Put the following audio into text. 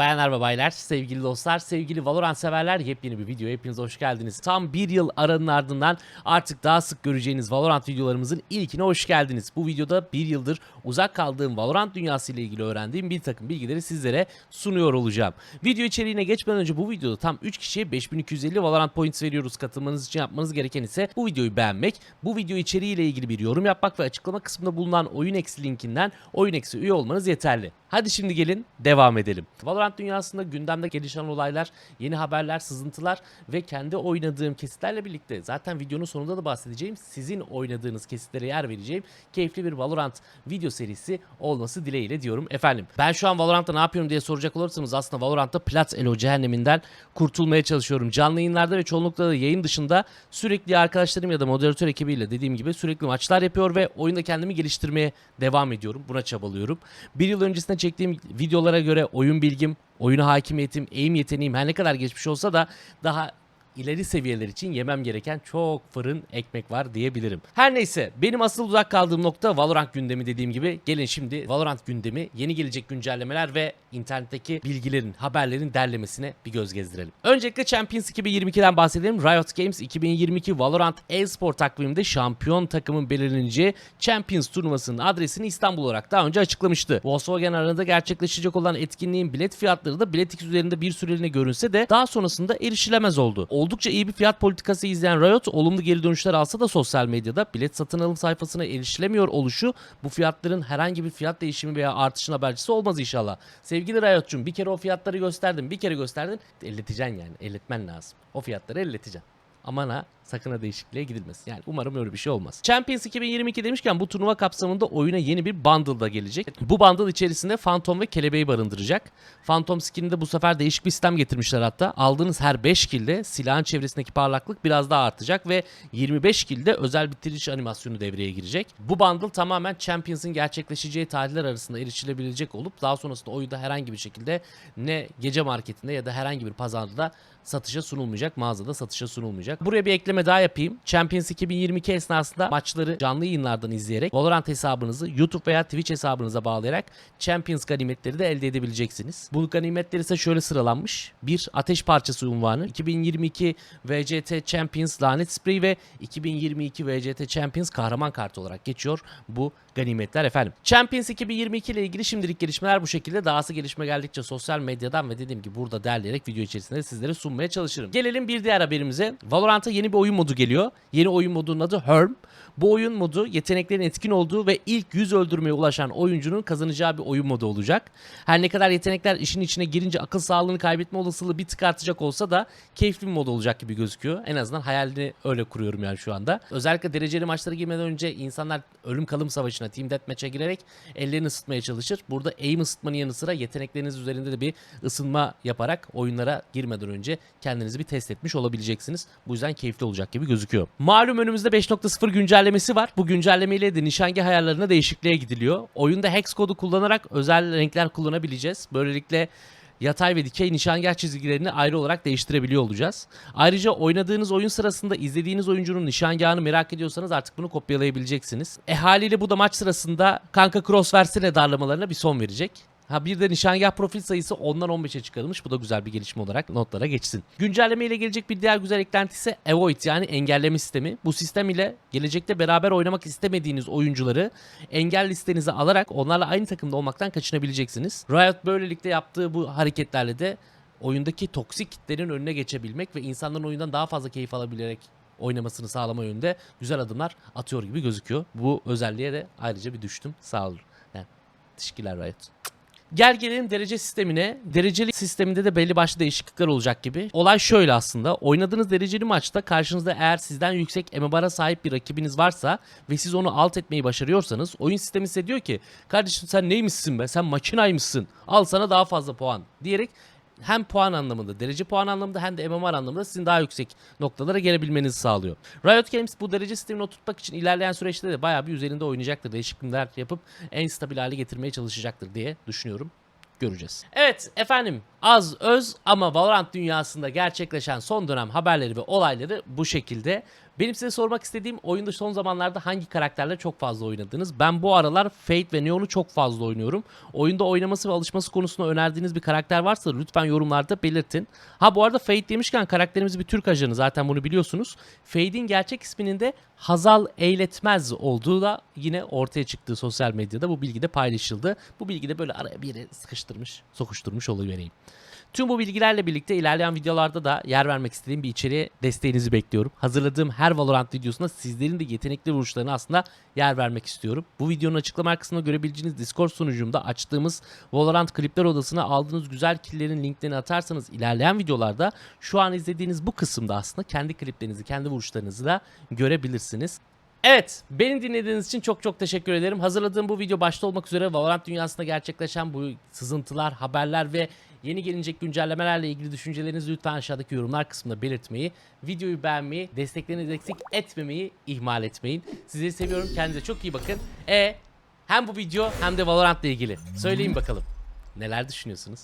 Bayanlar ve baylar, sevgili dostlar, sevgili Valorant severler yepyeni bir videoya hepiniz hoş geldiniz. Tam bir yıl aranın ardından artık daha sık göreceğiniz Valorant videolarımızın ilkine hoş geldiniz. Bu videoda bir yıldır uzak kaldığım Valorant dünyası ile ilgili öğrendiğim bir takım bilgileri sizlere sunuyor olacağım. Video içeriğine geçmeden önce bu videoda tam 3 kişiye 5250 Valorant Points veriyoruz. Katılmanız için yapmanız gereken ise bu videoyu beğenmek, bu video içeriği ile ilgili bir yorum yapmak ve açıklama kısmında bulunan oyun eksi linkinden oyun eksi üye olmanız yeterli. Hadi şimdi gelin devam edelim. Valorant dünyasında gündemde gelişen olaylar, yeni haberler, sızıntılar ve kendi oynadığım kesitlerle birlikte zaten videonun sonunda da bahsedeceğim sizin oynadığınız kesitlere yer vereceğim keyifli bir Valorant video serisi olması dileğiyle diyorum efendim. Ben şu an Valorant'ta ne yapıyorum diye soracak olursanız aslında Valorant'ta Plat Elo cehenneminden kurtulmaya çalışıyorum. Canlı yayınlarda ve çoğunlukla da yayın dışında sürekli arkadaşlarım ya da moderatör ekibiyle dediğim gibi sürekli maçlar yapıyor ve oyunda kendimi geliştirmeye devam ediyorum. Buna çabalıyorum. Bir yıl öncesinde çektiğim videolara göre oyun bilgim, oyuna hakimiyetim, eğim yeteneğim her ne kadar geçmiş olsa da daha ileri seviyeler için yemem gereken çok fırın ekmek var diyebilirim. Her neyse benim asıl uzak kaldığım nokta Valorant gündemi dediğim gibi. Gelin şimdi Valorant gündemi, yeni gelecek güncellemeler ve internetteki bilgilerin, haberlerin derlemesine bir göz gezdirelim. Öncelikle Champions 2022'den bahsedelim. Riot Games 2022 Valorant e-spor takviminde şampiyon takımın belirleneceği Champions turnuvasının adresini İstanbul olarak daha önce açıklamıştı. Volkswagen aranında gerçekleşecek olan etkinliğin bilet fiyatları da biletix üzerinde bir süreliğine görünse de daha sonrasında erişilemez oldu. Oldukça iyi bir fiyat politikası izleyen Riot olumlu geri dönüşler alsa da sosyal medyada bilet satın alım sayfasına erişilemiyor oluşu bu fiyatların herhangi bir fiyat değişimi veya artışın habercisi olmaz inşallah. Sevgili Riot'cum bir kere o fiyatları gösterdin bir kere gösterdin elleteceksin yani elletmen lazım. O fiyatları elleteceksin. Aman ha sakın değişikliğe gidilmesin. Yani umarım öyle bir şey olmaz. Champions 2022 demişken bu turnuva kapsamında oyuna yeni bir bundle da gelecek. Bu bundle içerisinde Phantom ve Kelebeği barındıracak. Phantom skininde bu sefer değişik bir sistem getirmişler hatta. Aldığınız her 5 kilde silahın çevresindeki parlaklık biraz daha artacak ve 25 kilde özel bitiriş animasyonu devreye girecek. Bu bundle tamamen Champions'ın gerçekleşeceği tarihler arasında erişilebilecek olup daha sonrasında oyunda herhangi bir şekilde ne gece marketinde ya da herhangi bir pazarda satışa sunulmayacak, mağazada satışa sunulmayacak. Buraya bir ekleme daha yapayım. Champions 2022 esnasında maçları canlı yayınlardan izleyerek Valorant hesabınızı YouTube veya Twitch hesabınıza bağlayarak Champions ganimetleri de elde edebileceksiniz. Bu ganimetler ise şöyle sıralanmış. 1. Ateş parçası unvanı. 2022 VCT Champions lanet spreyi ve 2022 VCT Champions kahraman kartı olarak geçiyor bu ganimetler efendim. Champions 2022 ile ilgili şimdilik gelişmeler bu şekilde. Dahası gelişme geldikçe sosyal medyadan ve dediğim gibi burada derleyerek video içerisinde sizlere sunmaya çalışırım. Gelelim bir diğer haberimize. Valorant'a yeni bir oyun modu geliyor. Yeni oyun modunun adı Herm. Bu oyun modu yeteneklerin etkin olduğu ve ilk 100 öldürmeye ulaşan oyuncunun kazanacağı bir oyun modu olacak. Her ne kadar yetenekler işin içine girince akıl sağlığını kaybetme olasılığı bir tık artacak olsa da keyifli bir mod olacak gibi gözüküyor. En azından hayalini öyle kuruyorum yani şu anda. Özellikle dereceli maçlara girmeden önce insanlar ölüm kalım savaşına Team Deathmatch'e girerek ellerini ısıtmaya çalışır. Burada aim ısıtmanın yanı sıra yetenekleriniz üzerinde de bir ısınma yaparak oyunlara girmeden önce kendinizi bir test etmiş olabileceksiniz. Bu yüzden keyifli olacak gibi gözüküyor. Malum önümüzde 5.0 güncellemesi var. Bu güncellemeyle de nişangah ayarlarına değişikliğe gidiliyor. Oyunda hex kodu kullanarak özel renkler kullanabileceğiz. Böylelikle yatay ve dikey nişangah çizgilerini ayrı olarak değiştirebiliyor olacağız. Ayrıca oynadığınız oyun sırasında izlediğiniz oyuncunun nişangahını merak ediyorsanız artık bunu kopyalayabileceksiniz. E haliyle bu da maç sırasında kanka cross versene darlamalarına bir son verecek. Ha bir de nişangah profil sayısı 10'dan 15'e çıkarılmış. Bu da güzel bir gelişme olarak notlara geçsin. Güncelleme ile gelecek bir diğer güzel eklenti ise Avoid yani engelleme sistemi. Bu sistem ile gelecekte beraber oynamak istemediğiniz oyuncuları engel listenize alarak onlarla aynı takımda olmaktan kaçınabileceksiniz. Riot böylelikle yaptığı bu hareketlerle de oyundaki toksik kitlerin önüne geçebilmek ve insanların oyundan daha fazla keyif alabilerek oynamasını sağlama yönünde güzel adımlar atıyor gibi gözüküyor. Bu özelliğe de ayrıca bir düştüm. Sağ olun. Yani, teşekkürler Riot. Gel gelelim derece sistemine. Dereceli sisteminde de belli başlı değişiklikler olacak gibi. Olay şöyle aslında. Oynadığınız dereceli maçta karşınızda eğer sizden yüksek MMR'a sahip bir rakibiniz varsa ve siz onu alt etmeyi başarıyorsanız oyun sistemi size diyor ki kardeşim sen neymişsin be sen makinaymışsın al sana daha fazla puan diyerek hem puan anlamında, derece puan anlamında hem de MMR anlamında sizin daha yüksek noktalara gelebilmenizi sağlıyor. Riot Games bu derece sistemini oturtmak için ilerleyen süreçte de bayağı bir üzerinde oynayacaktır. Değişiklikler yapıp en stabil hale getirmeye çalışacaktır diye düşünüyorum göreceğiz. Evet efendim az öz ama Valorant dünyasında gerçekleşen son dönem haberleri ve olayları bu şekilde. Benim size sormak istediğim oyunda son zamanlarda hangi karakterle çok fazla oynadınız? Ben bu aralar Fate ve Neon'u çok fazla oynuyorum. Oyunda oynaması ve alışması konusunda önerdiğiniz bir karakter varsa lütfen yorumlarda belirtin. Ha bu arada Fate demişken karakterimiz bir Türk ajanı zaten bunu biliyorsunuz. Fate'in gerçek isminin de Hazal Eyletmez olduğu da yine ortaya çıktı sosyal medyada. Bu bilgi de paylaşıldı. Bu bilgi de böyle araya bir yere sıkıştırmış, sokuşturmuş oluvereyim. Tüm bu bilgilerle birlikte ilerleyen videolarda da yer vermek istediğim bir içeriğe desteğinizi bekliyorum. Hazırladığım her Valorant videosunda sizlerin de yetenekli vuruşlarına aslında yer vermek istiyorum. Bu videonun açıklama kısmında görebileceğiniz Discord sunucumda açtığımız Valorant klipler odasına aldığınız güzel killerin linklerini atarsanız ilerleyen videolarda şu an izlediğiniz bu kısımda aslında kendi kliplerinizi, kendi vuruşlarınızı da görebilirsiniz. Evet, beni dinlediğiniz için çok çok teşekkür ederim. Hazırladığım bu video başta olmak üzere Valorant dünyasında gerçekleşen bu sızıntılar, haberler ve yeni gelecek güncellemelerle ilgili düşüncelerinizi lütfen aşağıdaki yorumlar kısmında belirtmeyi, videoyu beğenmeyi, desteklerinizi eksik etmemeyi ihmal etmeyin. Sizleri seviyorum. Kendinize çok iyi bakın. E hem bu video hem de Valorant'la ilgili. Söyleyin bakalım. Neler düşünüyorsunuz?